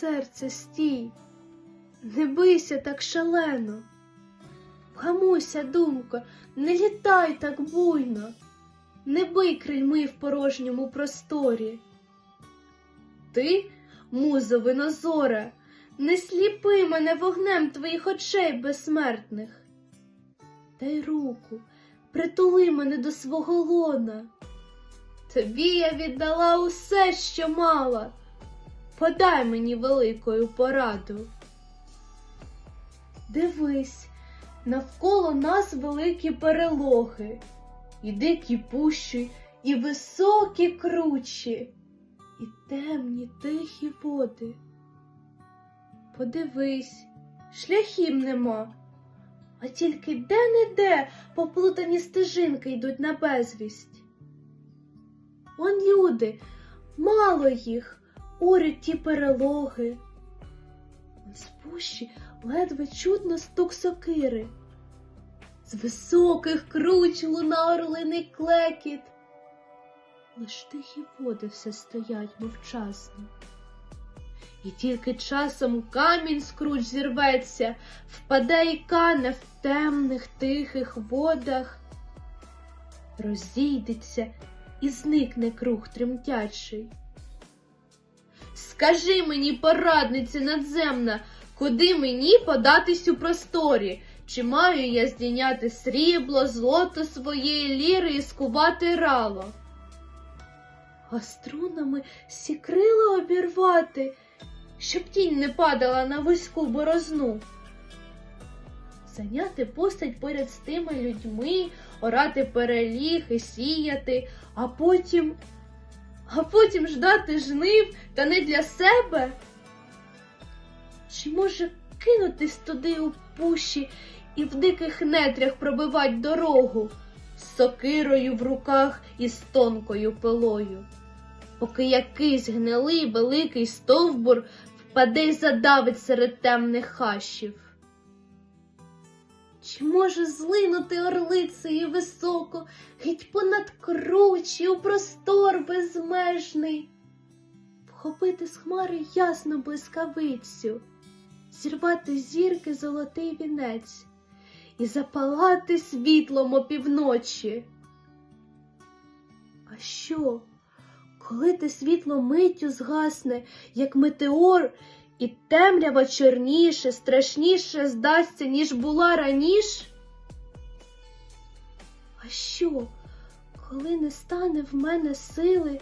серце, стій, не бийся так шалено. Вгамуйся, думко, не літай так буйно, не бий крильми в порожньому просторі. Ти, музо винозоре, не сліпи мене вогнем твоїх очей безсмертних. Дай руку, притули мене до свого лона. Тобі я віддала усе, що мала. Подай мені великою пораду. Дивись, навколо нас великі перелоги, і дикі пущі, і високі кручі, і темні тихі води. Подивись, шляхів нема, а тільки де-не-де поплутані стежинки йдуть на безвість. Он люди, мало їх, орють ті перелоги. З пущі ледве чутно стук сокири. З високих круч луна орлиний клекіт. Лиш тихі води все стоять мовчасно. І тільки часом камінь з круч зірветься, впаде і кане в темних тихих водах, розійдеться і зникне круг тремтячий. Скажи мені, порадниця надземна, куди мені податись у просторі? Чи маю я здійняти срібло, злото своєї ліри і скувати рало? А струнами сі крила обірвати, щоб тінь не падала на вузьку борозну. Зайняти постать поряд з тими людьми, орати переліг і сіяти, а потім, а потім ждати жнив та не для себе. Чи може кинутись туди у пущі і в диких нетрях пробивать дорогу з сокирою в руках і з тонкою пилою, поки якийсь гнилий великий стовбур впаде й задавить серед темних хащів? Чи може злинути орлицею високо, геть понад кручі у простор безмежний, вхопити з хмари ясну блискавицю, зірвати зірки золотий вінець і запалати світлом опівночі? А що, коли те світло миттю згасне, як метеор, і темрява чорніше, страшніше здасться, ніж була раніше? А що, коли не стане в мене сили,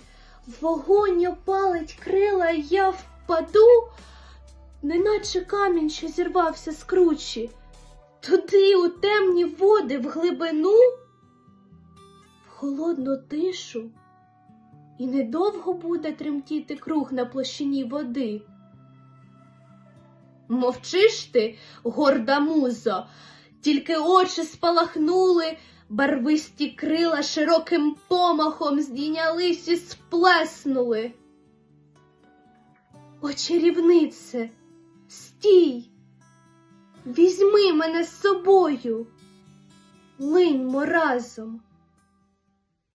вогонь опалить крила, і я впаду, неначе камінь, що зірвався з кручі, туди, у темні води, в глибину, в холодну тишу, і недовго буде тремтіти круг на площині води. Мовчиш ти, горда музо, тільки очі спалахнули, барвисті крила широким помахом здійнялись і сплеснули. О, чарівнице, стій, візьми мене з собою, линьмо разом.